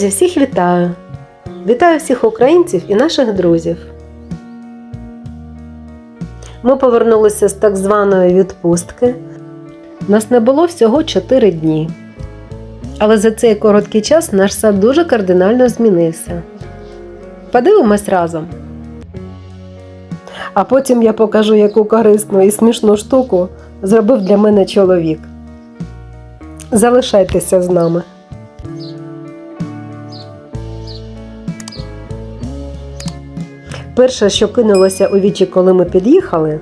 Друзі, всіх вітаю! Вітаю всіх українців і наших друзів. Ми повернулися з так званої відпустки. Нас не було всього 4 дні. Але за цей короткий час наш сад дуже кардинально змінився. Подивимось разом. А потім я покажу, яку корисну і смішну штуку зробив для мене чоловік. Залишайтеся з нами. Перше, що кинулося у вічі, коли ми під'їхали,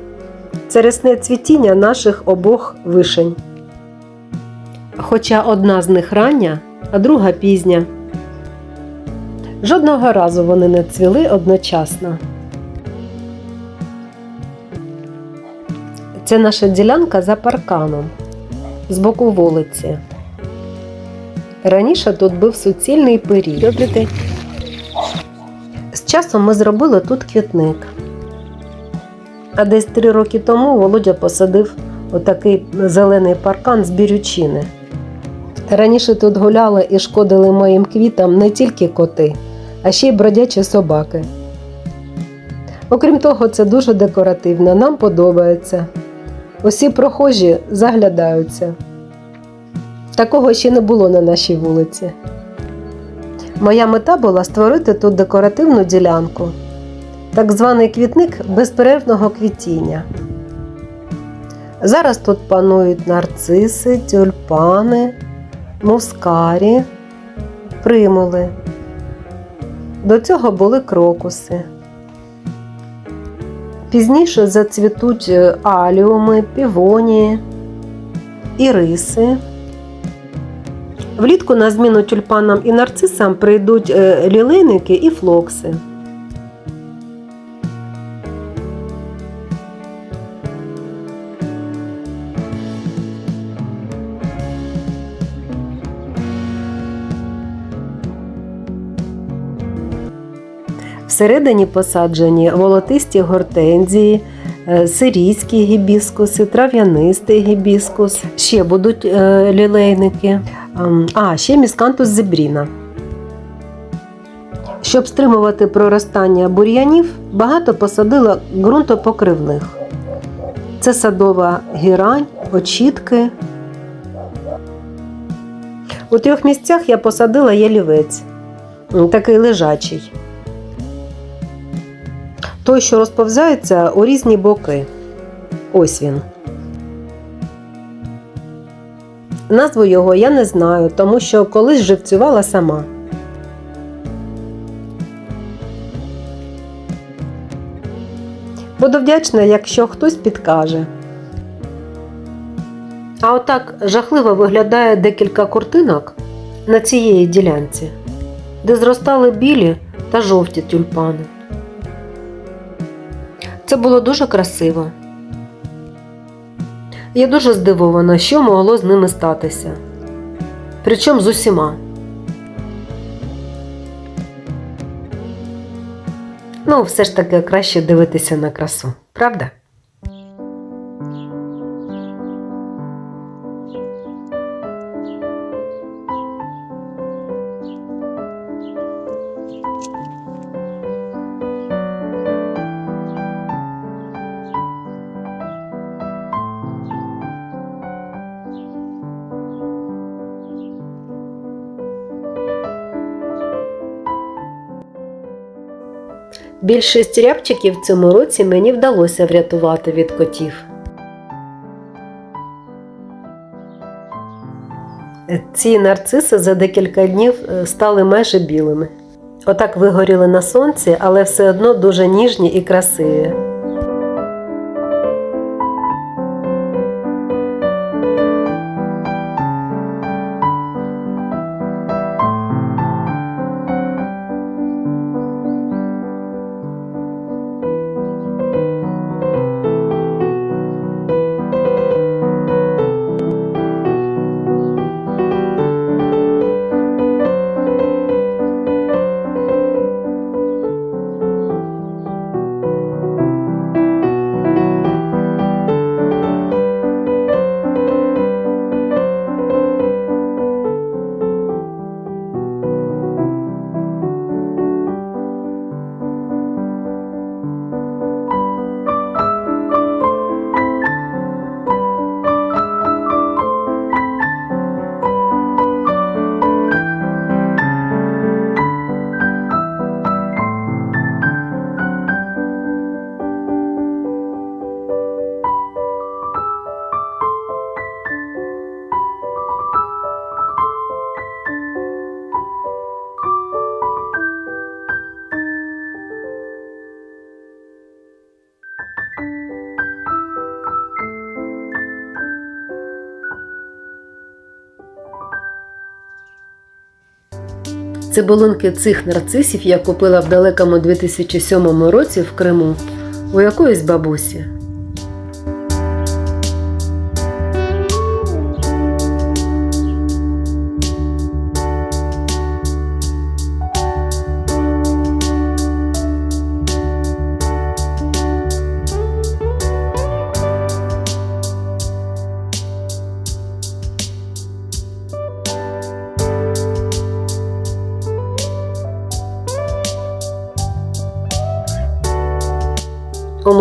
це рясне цвітіння наших обох вишень. Хоча одна з них рання, а друга пізня. Жодного разу вони не цвіли одночасно. Це наша ділянка за парканом з боку вулиці. Раніше тут був суцільний пиріг. Часом ми зробили тут квітник. А десь три роки тому Володя посадив отакий зелений паркан з бірючини. Раніше тут гуляли і шкодили моїм квітам не тільки коти, а ще й бродячі собаки. Окрім того, це дуже декоративно, нам подобається. Усі прохожі заглядаються. Такого ще не було на нашій вулиці. Моя мета була створити тут декоративну ділянку, так званий квітник безперервного квітіння. Зараз тут панують нарциси, тюльпани, мускарі, примули. До цього були крокуси. Пізніше зацвітуть аліуми, півонії, іриси. Влітку на зміну тюльпанам і нарцисам прийдуть е, лілейники і флокси. Всередині посаджені волотисті гортензії, е, сирійські гібіскуси, трав'янистий гібіскус, ще будуть е, лілейники, а ще міскантус зебріна. Щоб стримувати проростання бур'янів, багато посадила ґрунтопокривних. Це садова гірань, очітки. У трьох місцях я посадила ялівець, такий лежачий. Той, що розповзається у різні боки. Ось він. Назву його я не знаю, тому що колись живцювала сама. Буду вдячна, якщо хтось підкаже. А отак жахливо виглядає декілька куртинок на цієї ділянці, де зростали білі та жовті тюльпани. Це було дуже красиво. Я дуже здивована, що могло з ними статися. Причому з усіма. Ну, все ж таки краще дивитися на красу, правда? Більшість рябчиків в цьому році мені вдалося врятувати від котів. Ці нарциси за декілька днів е, стали майже білими. Отак вигоріли на сонці, але все одно дуже ніжні і красиві. Цибулинки цих нарцисів я купила в далекому 2007 році в Криму у якоїсь бабусі.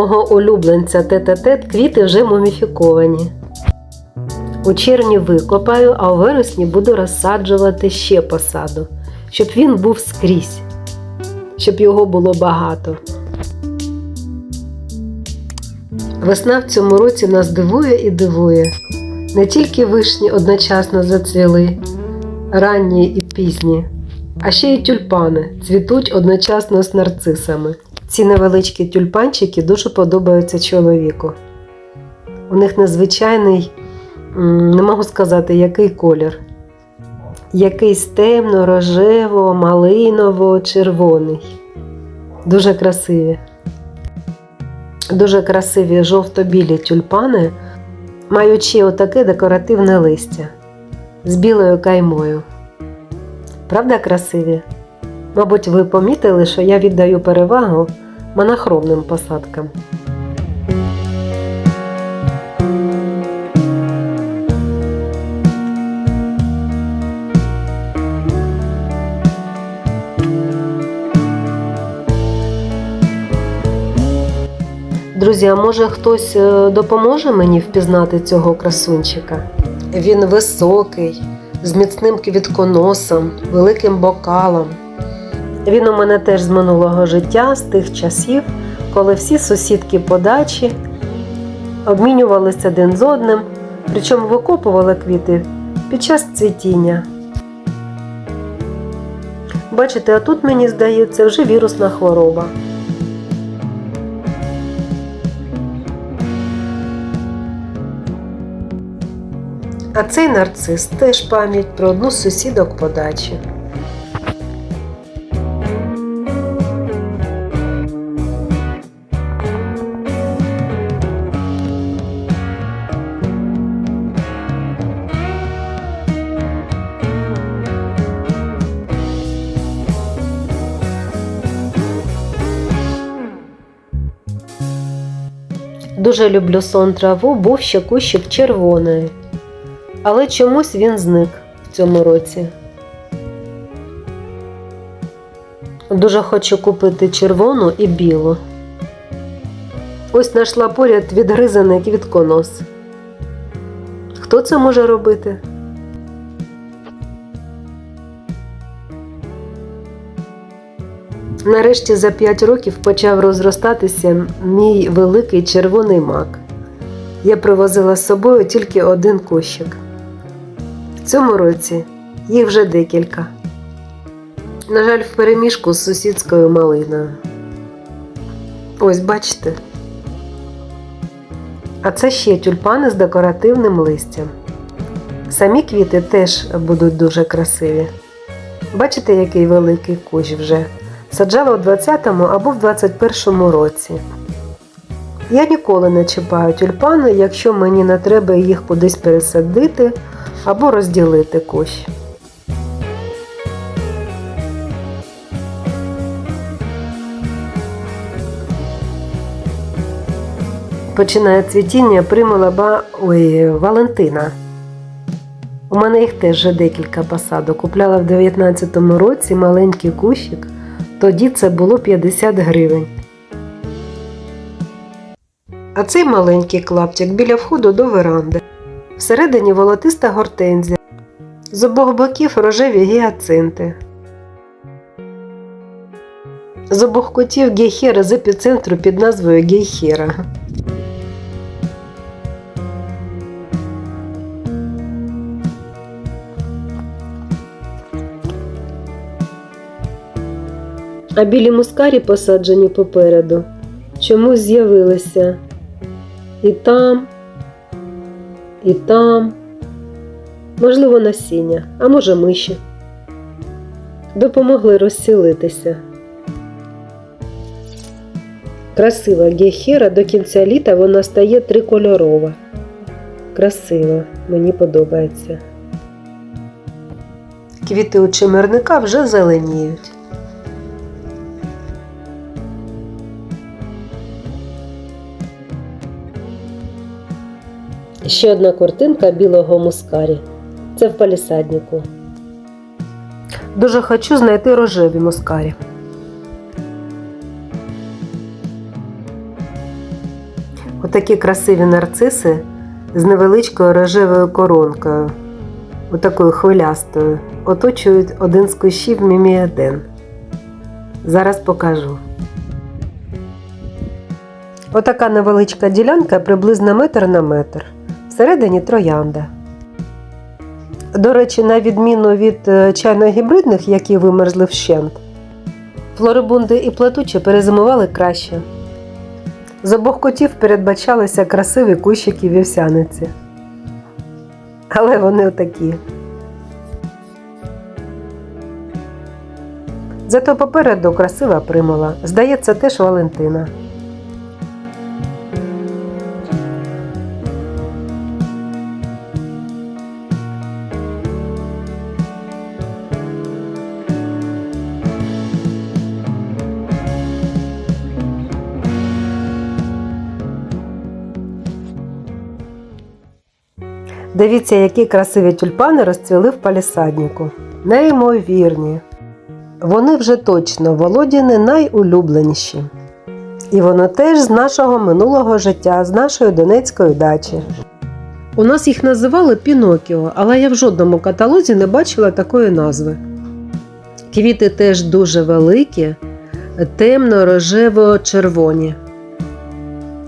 Мого улюбленця тет-а-тет квіти вже муміфіковані. У червні викопаю, а у вересні буду розсаджувати ще посаду, щоб він був скрізь, щоб його було багато. Весна в цьому році нас дивує і дивує. Не тільки вишні одночасно зацвіли, ранні і пізні, а ще й тюльпани цвітуть одночасно з нарцисами. Ці невеличкі тюльпанчики дуже подобаються чоловіку. У них незвичайний, не можу сказати, який колір. Якийсь темно, рожево, малиново, червоний. Дуже красиві. Дуже красиві жовто-білі тюльпани, маючи отаке декоративне листя з білою каймою. Правда, красиві? Мабуть, ви помітили, що я віддаю перевагу монохромним посадкам. Друзі, а може хтось е, допоможе мені впізнати цього красунчика? Він високий, з міцним квітконосом, великим бокалом. Він у мене теж з минулого життя, з тих часів, коли всі сусідки по дачі обмінювалися один з одним, причому викопували квіти під час цвітіння. Бачите, а тут, мені здається, вже вірусна хвороба. А цей нарцис теж пам'ять про одну з сусідок по дачі. Дуже люблю сон траву, був ще кущик червоної. Але чомусь він зник в цьому році. Дуже хочу купити червону і білу. Ось знайшла поряд відгризаний квітконос. Хто це може робити? Нарешті за 5 років почав розростатися мій великий червоний мак. Я привозила з собою тільки один кущик. В цьому році їх вже декілька. На жаль, в переміжку з сусідською малиною. Ось бачите. А це ще тюльпани з декоративним листям. Самі квіти теж будуть дуже красиві. Бачите, який великий кущ вже. Саджала у 20-му або в 21-му році. Я ніколи не чіпаю тюльпани, якщо мені не треба їх кудись пересадити або розділити кущ. Починає цвітіння прималаба. Ой, Валентина. У мене їх теж вже декілька посадок. Купляла в 19-му році маленький кущик. Тоді це було 50 гривень. А цей маленький клаптик біля входу до веранди. Всередині волотиста гортензія. З обох боків рожеві гіацинти. З обох кутів гейхера з епіцентру під назвою гейхера. А білі мускарі посаджені попереду. Чомусь з'явилися і там, і там, можливо, насіння, а може миші. допомогли розсілитися. Красива гехера до кінця літа вона стає трикольорова. Красиво, мені подобається. Квіти у чимерника вже зеленіють. Ще одна картинка білого мускарі. Це в палісаднику. Дуже хочу знайти рожеві мускарі. Отакі красиві нарциси з невеличкою рожевою коронкою, отакою хвилястою, оточують один з кущів міміаден. Зараз покажу. Отака невеличка ділянка приблизно метр на метр. Всередині троянда. До речі, на відміну від е, чайно-гібридних, які вимерзли вщент, флорибунди і плетучі перезимували краще. З обох котів передбачалися красиві кущики вівсяниці. Але вони отакі. Зато попереду красива примула. Здається, теж Валентина. Дивіться, які красиві тюльпани розцвіли в палісаднику. Неймовірні. Вони вже точно Володіни найулюбленіші. І воно теж з нашого минулого життя, з нашої донецької дачі. У нас їх називали Пінокіо, але я в жодному каталозі не бачила такої назви. Квіти теж дуже великі, темно-рожево-червоні.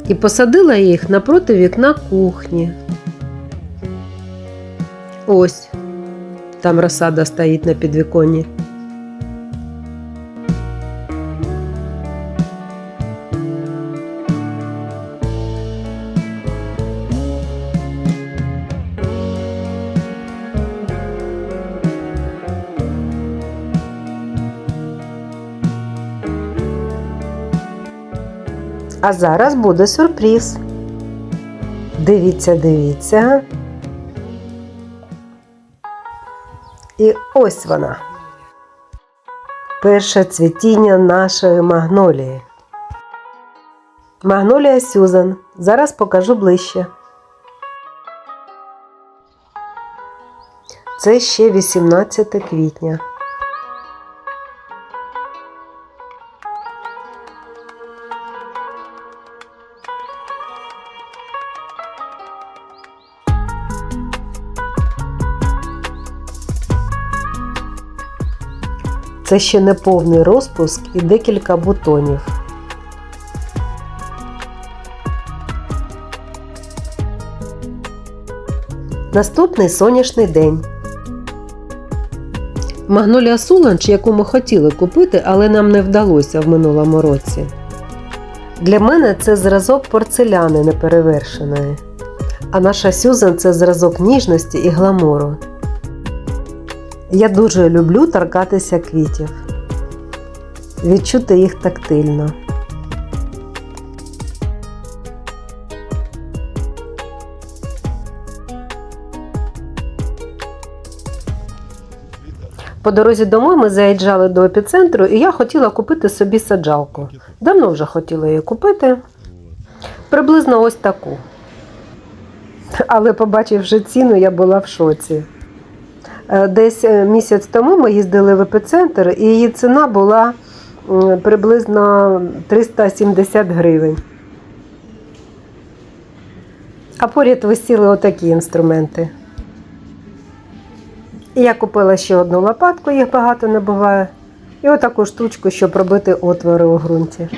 І посадила їх напроти вікна кухні. Ось там розсада стоїть на підвіконні. А зараз буде сюрприз. Дивіться, дивіться. І ось вона. Перше цвітіння нашої магнолії. Магнолія Сюзан. Зараз покажу ближче. Це ще 18 квітня. Це ще не повний розпуск і декілька бутонів. Наступний сонячний день. Магнолія Суланч, яку ми хотіли купити, але нам не вдалося в минулому році. Для мене це зразок порцеляни неперевершеної. А наша Сюзан це зразок ніжності і гламуру. Я дуже люблю торкатися квітів, відчути їх тактильно. По дорозі домой ми заїжджали до епіцентру, і я хотіла купити собі саджалку. Давно вже хотіла її купити. Приблизно ось таку. Але побачивши ціну, я була в шоці. Е, Десь е, місяць тому ми їздили в епіцентр, і її ціна була приблизно 370 гривень. А поряд висіли отакі інструменти. Я купила ще одну лопатку, їх багато не буває, і отаку штучку, щоб робити отвори у ґрунті.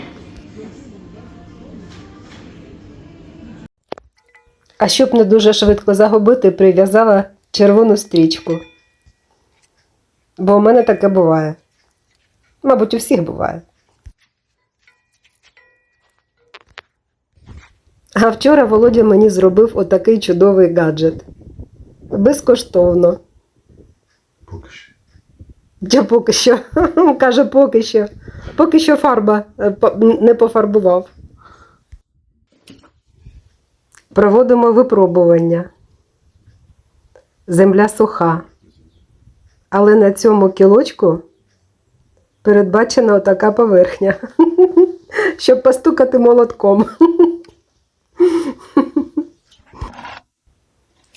А щоб не дуже швидко загубити, прив'язала червону стрічку. Бо у мене таке буває. Мабуть, у всіх буває. А вчора Володя мені зробив отакий чудовий гаджет. Безкоштовно. Поки що. Чи поки що? Каже, поки що. Поки що фарба е, не пофарбував. Проводимо випробування. Земля суха. Але на цьому кілочку передбачена така поверхня, щоб постукати молотком.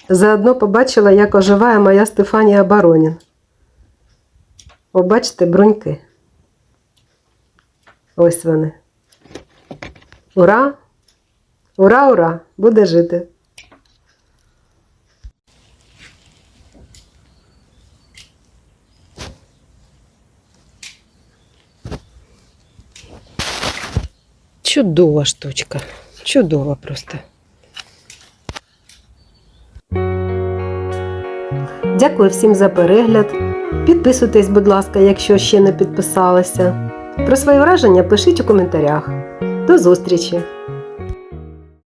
Заодно побачила, як оживає моя Стефанія Баронін. О, бачите, бруньки. Ось вони. Ура! Ура, ура! Буде жити. Чудова штучка. Чудова просто. Дякую всім за перегляд. Підписуйтесь, будь ласка, якщо ще не підписалися. Про свої враження пишіть у коментарях. До зустрічі!